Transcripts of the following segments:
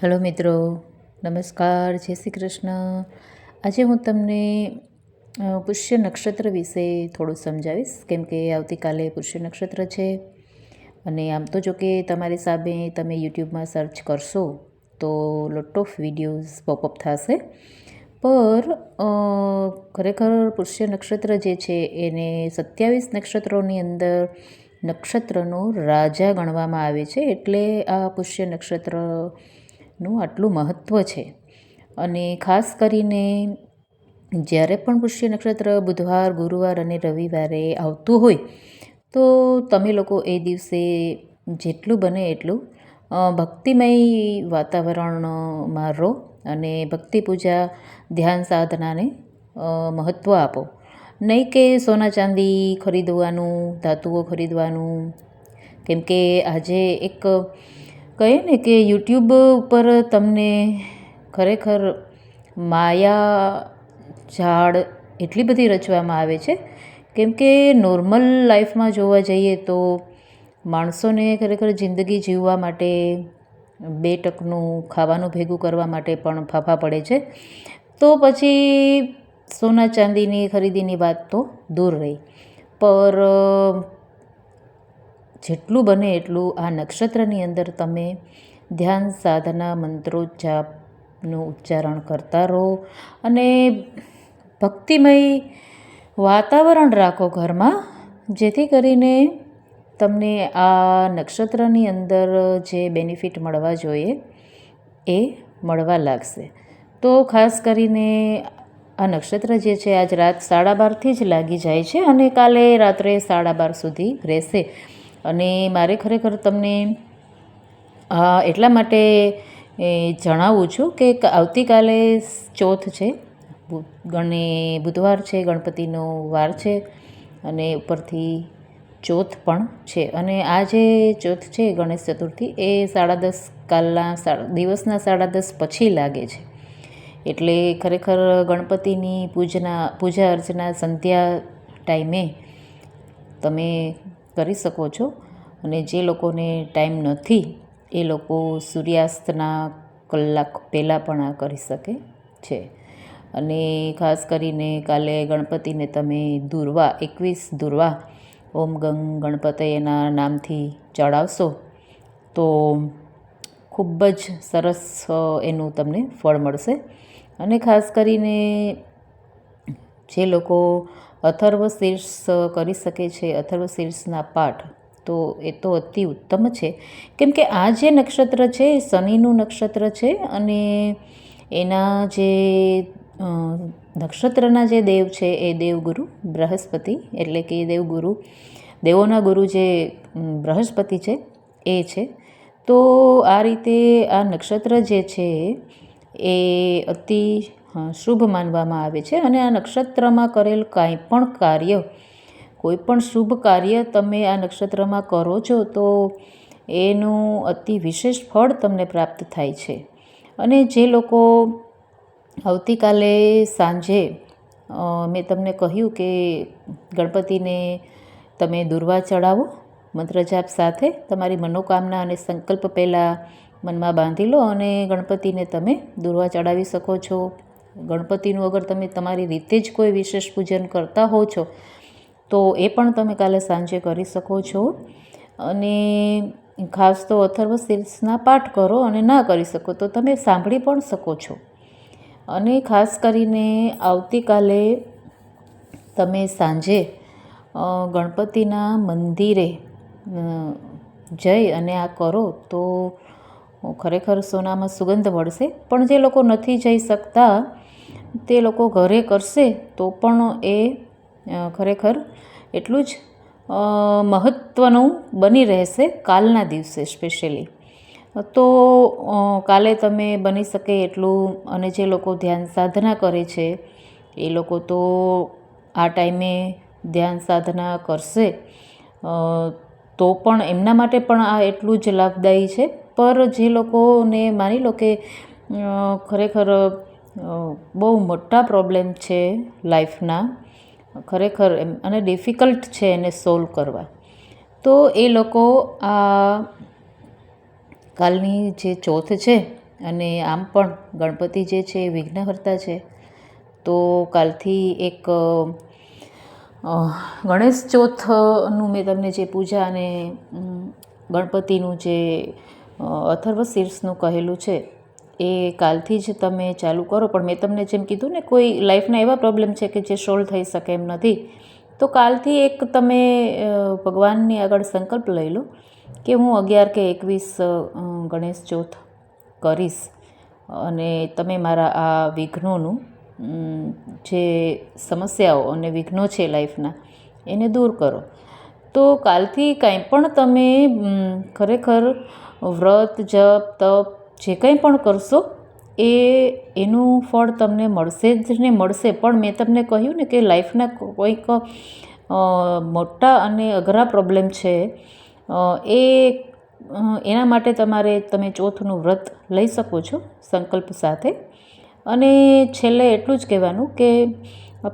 Hello મિત્રો, નમસ્કાર, જય શ્રી કૃષ્ણ. આજે હું તમને પુષ્ય નક્ષત્ર વિશે થોડું સમજાવીશ, કેમ કે આવતીકાલે પુષ્ય નક્ષત્ર છે. અને આમ તો જો કે તમારી સામે તમે યુટ્યુબમાં સર્ચ કરશો, તો લોટ ઓફ વિડીયોઝ પોપઅપ થશે. પર ખરેખર પુષ્ય નક્ષત્ર જે છે, એને સત્યાવીસ નક્ષત્રોની અંદર નક્ષત્રનો રાજા ગણવામાં આવે છે. એટલે આ પુષ્ય નક્ષત્રનું આટલું મહત્ત્વ છે. અને ખાસ કરીને જ્યારે પણ પુષ્ય નક્ષત્ર બુધવાર, ગુરુવાર અને રવિવારે આવતું હોય, તો તમે લોકો એ દિવસે જેટલું બને એટલું ભક્તિમય વાતાવરણમાં રહો અને ભક્તિ પૂજા, ધ્યાન સાધનાને મહત્ત્વ આપો. નહીં કે સોના ચાંદી ખરીદવાનું, ધાતુઓ ખરીદવાનું. કેમ કે આજે એક કહીએ ને કે યુટ્યુબ ઉપર તમને ખરેખર માયા ઝાડ એટલી બધી રચવામાં આવે છે. કેમ કે નોર્મલ લાઈફમાં જોવા જઈએ તો માણસોને ખરેખર જિંદગી જીવવા માટે, બે ટકનું ખાવાનું ભેગું કરવા માટે પણ ફાફા પડે છે. તો પછી સોના ચાંદીની ખરીદીની વાત તો દૂર રહી. પર જેટલું બને એટલું આ નક્ષત્રની અંદર તમે ધ્યાન સાધના મંત્રોચ્ચાપનું ઉચ્ચારણ કરતા રહો અને ભક્તિમય વાતાવરણ રાખો ઘરમાં, જેથી કરીને તમને આ નક્ષત્રની અંદર જે બેનિફિટ મળવા જોઈએ એ મળવા લાગશે. તો ખાસ કરીને આ નક્ષત્ર જે છે આજ રાત સાડા બારથી જ લાગી જાય છે અને કાલે રાત્રે સાડા બાર સુધી રહેશે. અને મારે ખરેખર તમને એટલા માટે જણાવું છું કે આવતીકાલે ચોથ છે ગણે બુધવાર છે, ગણપતિનો વાર છે, અને ઉપરથી ચોથ પણ છે. અને આ જે ચોથ છે, ગણેશ ચતુર્થી, એ સાડા દસ કાલના દિવસના સાડા દસ પછી લાગે છે. એટલે ખરેખર ગણપતિની પૂજના, પૂજા અર્ચના સંધ્યા ટાઈમે તમે કરી શકો છો. અને જે લોકોને ટાઈમ નથી, એ લોકો સૂર્યાસ્તના કલાક પહેલાં પણ આ કરી શકે છે. અને ખાસ કરીને કાલે ગણપતિને તમે દુર્વા, એકવીસ દુર્વા, ઓમ ગંગ ગણપતયના નામથી ચડાવશો, તો ખૂબ જ સરસ એનું તમને ફળ મળશે. અને ખાસ કરીને જે લોકો અથર્વ શીર્ષ કરી શકે છે અથર્વ શીર્ષના પાઠ. તો એ તો અતિ ઉત્તમ છે. કેમ કે આ જે નક્ષત્ર છે, એ શનિનું નક્ષત્ર છે અને એના જે નક્ષત્રના જે દેવ છે, એ દેવગુરુ બૃહસ્પતિ, એટલે કે દેવગુરુ, દેવોના ગુરુ જે બૃહસ્પતિ છે, એ છે. તો આ રીતે આ નક્ષત્ર જે છે, એ અતિ શુભ માનવામાં આવે છે અને આ નક્ષત્રમાં કરેલ કાંઈ પણ કાર્ય, કોઈ પણ શુભ કાર્ય તમે આ નક્ષત્રમાં કરો છો, તો એનું અતિ વિશેષ ફળ તમને પ્રાપ્ત થાય છે. અને જે લોકો આવતીકાલે સાંજે મેં તમને કહ્યું કે ગણપતિને તમે દુર્વા ચડાવો મંત્રજાપ સાથે, તમારી મનોકામના અને સંકલ્પ પહેલાં મનમાં બાંધી લો અને ગણપતિને તમે દુર્વા ચડાવી શકો છો. ગણપતિનું અગર તમે તમારી રીતે જ કોઈ વિશેષ પૂજન કરતા હો છો, તો એ પણ તમે કાલે સાંજે કરી શકો છો. અને ખાસ તો અથર્વ શીર્ષના પાઠ કરો અને ના કરી શકો, તો તમે સાંભળી પણ શકો છો. અને ખાસ કરીને આવતીકાલે તમે સાંજે ગણપતિના મંદિરે જઈ અને આ કરો, તો ખરેખર સોનામાં સુગંધ મળશે પણ જે લોકો નથી જઈ શકતા તે લોકો ઘરે કરશે તો પણ એ ખરેખર એટલું જ મહત્ત્વનું બની રહેશે કાલના દિવસે સ્પેશિયલી તો કાલે તમે બની શકે એટલું અને જે લોકો ધ્યાન સાધના કરે છે, એ લોકો તો આ ટાઈમે ધ્યાન સાધના કરશે. તો પણ એમના માટે પણ આ એટલું જ લાભદાયી છે. પર જે લોકોને માની લો કે ખરેખર બહુ મોટા પ્રોબ્લેમ છે લાઈફના ખરેખર એમ, અને ડિફિકલ્ટ છે એને સોલ્વ કરવા. તો એ લોકો આ કાલની જે ચોથ છે અને આમ પણ ગણપતિ જે છે એ વિઘ્નહર્તા છે. તો કાલથી એક ગણેશ ચોથનું મેં તમને જે પૂજા અને ગણપતિનું જે અથર્વ શીર્ષનું કહેલું છે એ કાલથી જ તમે ચાલુ કરો. પણ મેં તમને જેમ કીધું ને, કોઈ લાઈફના એવા પ્રોબ્લેમ છે કે જે સોલ્વ થઈ શકે એમ નથી. તો કાલથી એક તમે ભગવાનની આગળ સંકલ્પ લઈ લો કે હું અગિયાર કે એકવીસ ગણેશ ચોથ કરીશ. અને તમે મારા આ વિઘ્નોનું જે સમસ્યાઓ અને વિઘ્નો છે લાઈફના, એને દૂર કરો. તો કાલથી કાંઈ પણ તમે ખરેખર વ્રત, જપ, તપ જે કંઈ પણ કરશો, એ, એનું ફળ તમને મળશે જ ને મળશે. પણ મેં તમને કહ્યું ને કે લાઈફના કોઈક મોટા અને અઘરા પ્રોબ્લેમ છે એ એના માટે તમારે તમે ચોથનું વ્રત લઈ શકો છો સંકલ્પ સાથે. અને છેલ્લે એટલું જ કહેવાનું કે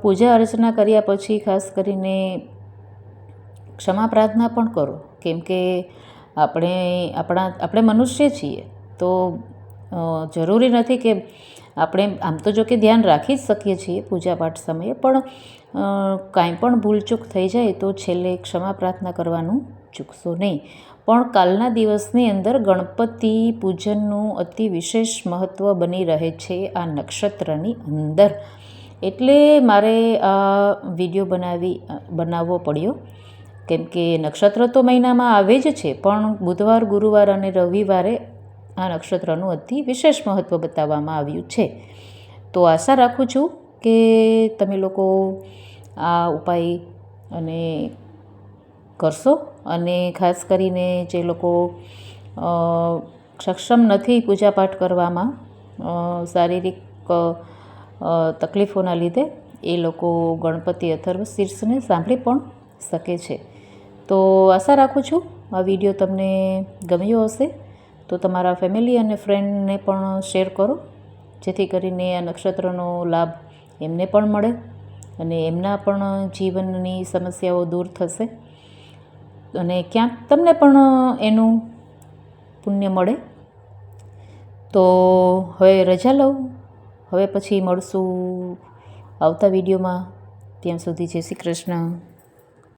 પૂજા અર્ચના કર્યા પછી ખાસ કરીને ક્ષમા પ્રાર્થના પણ કરો. કેમ કે આપણે, આપણા, આપણે મનુષ્ય છીએ. તો જરૂરી નથી કે આપણે આમ તો જો કે ધ્યાન રાખી જ શકીએ છીએ પૂજાપાઠ સમયે, પણ કાંઈ પણ ભૂલચૂક થઈ જાય તો છેલ્લે ક્ષમા પ્રાર્થના કરવાનું ચૂકશો નહીં. પણ કાલના દિવસની અંદર ગણપતિ પૂજનનું અતિ વિશેષ મહત્ત્વ બની રહે છે આ નક્ષત્રની અંદર. એટલે મારે આ વીડિયો બનાવી, બનાવવો પડ્યો. કેમ કે નક્ષત્ર તો મહિનામાં આવે જ છે, પણ બુધવાર, ગુરુવાર અને રવિવારે આ નક્ષત્રનું અતિ વિશેષ મહત્ત્વ બતાવવામાં આવ્યું છે. તો આશા રાખું છું કે તમે લોકો આ ઉપાય અને કરશો અને ખાસ કરીને જે લોકો સક્ષમ નથી પૂજાપાઠ કરવામાં શારીરિક તકલીફોના લીધે એ લોકો ગણપતિ અથર્વ શીર્ષને સાંભળી પણ શકે છે. તો આશા રાખું છું આ વીડિયો તમને ગમ્યો હશે. તો તમારા ફેમિલી અને ફ્રેન્ડને પણ શેર કરો, જેથી કરીને આ નક્ષત્રનો લાભ એમને પણ મળે અને એમના પણ જીવનની સમસ્યાઓ દૂર થશે. અને ક્યાંક તમને પણ એનું પુણ્ય મળે. તો હવે રજા લઉં. હવે પછી મળશું આવતા વિડીયોમાં. ત્યાં સુધી જય શ્રી કૃષ્ણ.